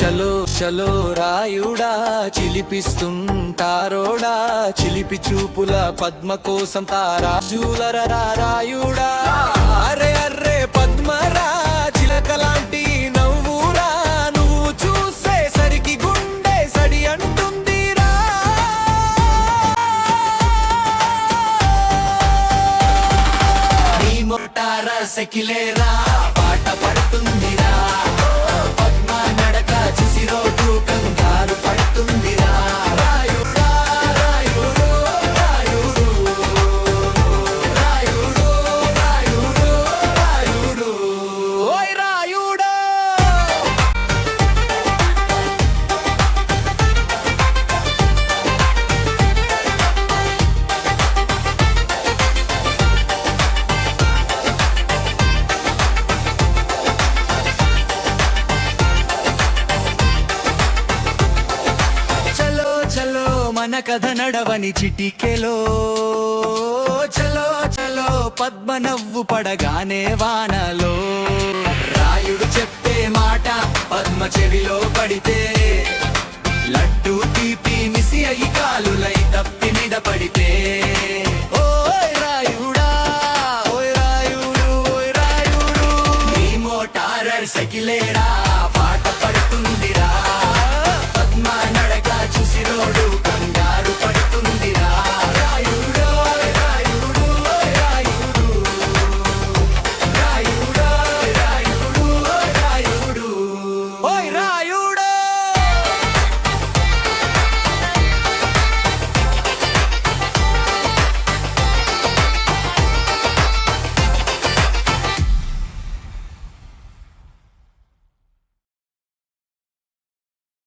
చలో చలో రాయుడా చిలిపిస్తుంటారోడా చిలిపి చూపుల పద్మ కోసం తారా చూలరరా రాయుడా. అరే అర్రే పద్మరా చిలకలాంటి నవ్వురా నువ్వు చూసే సరికి గుండె సడి అంటుందిరా. నీ మొట్టారా సెకిలేరా పాట పడుతుందిరా. మన కథ నడవని చిటికెలో. చలో చలో పద్మ నవ్వు పడగానే వానలో. రాయుడు చెప్పే మాట పద్మ చెవిలో పడితే. లడ్డు తీపి మిసి అయి కాలులై తప్పి మీద పడితే. ఓయ్ రాయుడా రాయుడు పాట పడుతుందిరా